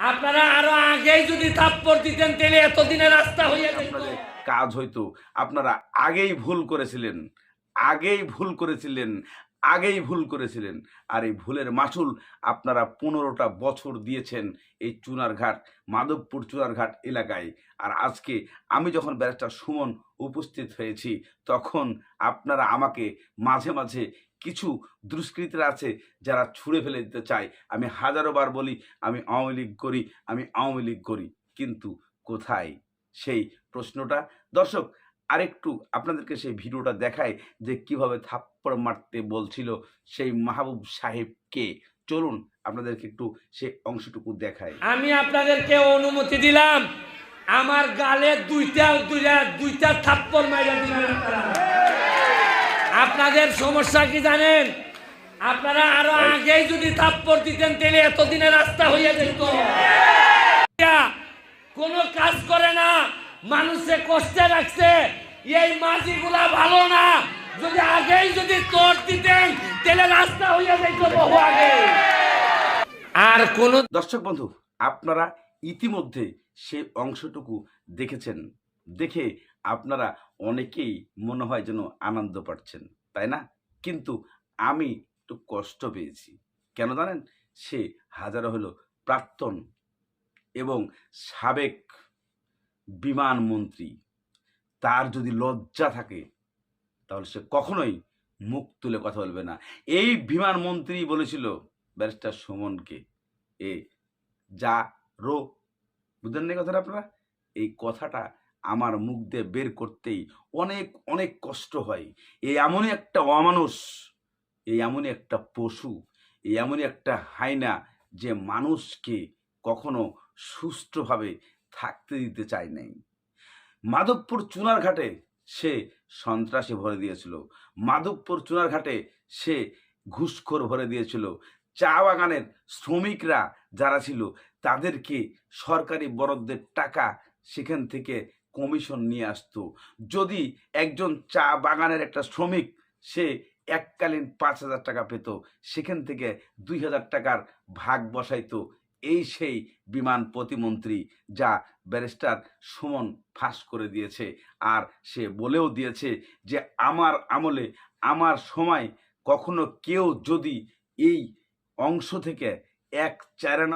আপনারা আরও আগেই যদি তাৎপর দিতেন, তাহলে এতদিনের রাস্তা হইয়া যেত। কাজ হয়তো আপনারা আগেই ভুল করেছিলেন। আগেই ভুল করেছিলেন। আগেই ভুল করেছিলেন। আর এই ভুলের মাসুল আপনারা পনেরোটা বছর দিয়েছেন এই চুনারঘাট, মাধবপুর চুনারঘাট এলাকায়। আর আজকে আমি যখন ব্যারিস্টার সুমন উপস্থিত হয়েছি, তখন আপনারা আমাকে মাঝে মাঝে কিছু দুষ্কৃতীরা আছে যারা ছুঁড়ে ফেলে দিতে চায়। আমি হাজারো বার বলি, আমি আওয়ামী লীগ করি, আমি আওয়ামী লীগ করি। কিন্তু কোথায় সেই প্রশ্নটা? দর্শক আরেকটু আপনাদেরকে সেই ভিডিওটা দেখায় যে কীভাবে থাপ্পড় মারতে বলছিল সেই মাহবুব সাহেবকে। চলুন আপনাদেরকে একটু সে অংশটুকু দেখায় আমি আপনাদেরকে অনুমতি দিলাম আমার গালে দুইটা দুইটা দুইটা থাপ্পড় মাইরা দিলেন আপনাদের সমস্যা কি জানেন? আপনারা আরও আগেই যদি থাপ্পড় দিতেন তাহলে এতদিনে রাস্তা হইয়া যেত। কোন কাজ করে না মানুষে কষ্টে রাখছে এই মাঝিগুলা ভালো না। যদি আগেই যদি তোর দিতেন তাহলে রাস্তা হইয়া যেত বহু আগে। আর কোন দর্শক বন্ধু আপনারা ইতিমধ্যে সেই অংশটুকু দেখেছেন। দেখে আপনারা অনেকেই মনে হয় যেন আনন্দ পাচ্ছেন তাই না? কিন্তু আমি একটু কষ্ট পেয়েছি। কেন জানেন? সে হাজারো হলো প্রাক্তন এবং সাবেক বিমানমন্ত্রী। তার যদি লজ্জা থাকে, তাহলে সে কখনোই মুখ তুলে কথা বলবে না। এই বিমান মন্ত্রী বলেছিল ব্যারিস্টার সুমনকে, এ যা রো বুঝলেন না কথাটা আপনারা? এই কথাটা আমার মুখ দিয়ে বের করতেই অনেক অনেক কষ্ট হয়। এই এমনই একটা অমানুষ এই এমনই একটা পশু এই এমনই একটা হাইনা যে মানুষকে কখনো সুষ্ঠুভাবে থাকতে দিতে চায় নাই। মাধবপুর চুনারঘাটে সে সন্ত্রাসী ভরে দিয়েছিল। মাধবপুর চুনারঘাটে সে ঘুষখোর ভরে দিয়েছিল। চা বাগানের শ্রমিকরা যারা ছিল, তাদেরকে সরকারি বরাদ্দের টাকা সেখান থেকে কমিশন নিয়ে আসতো। যদি একজন চা বাগানের একটা শ্রমিক, সে এককালীন পাঁচ হাজার টাকা পেত, সেখান থেকে দুই হাজার টাকার ভাগ বসাইতো। এই সেই বিমান প্রতিমন্ত্রী যা ব্যারিস্টার সুমন ফাঁস করে দিয়েছে। আর সে বলেও দিয়েছে যে, আমার আমলে, আমার সময় কখনো কেউ যদি এই অংশ থেকে এক চারানা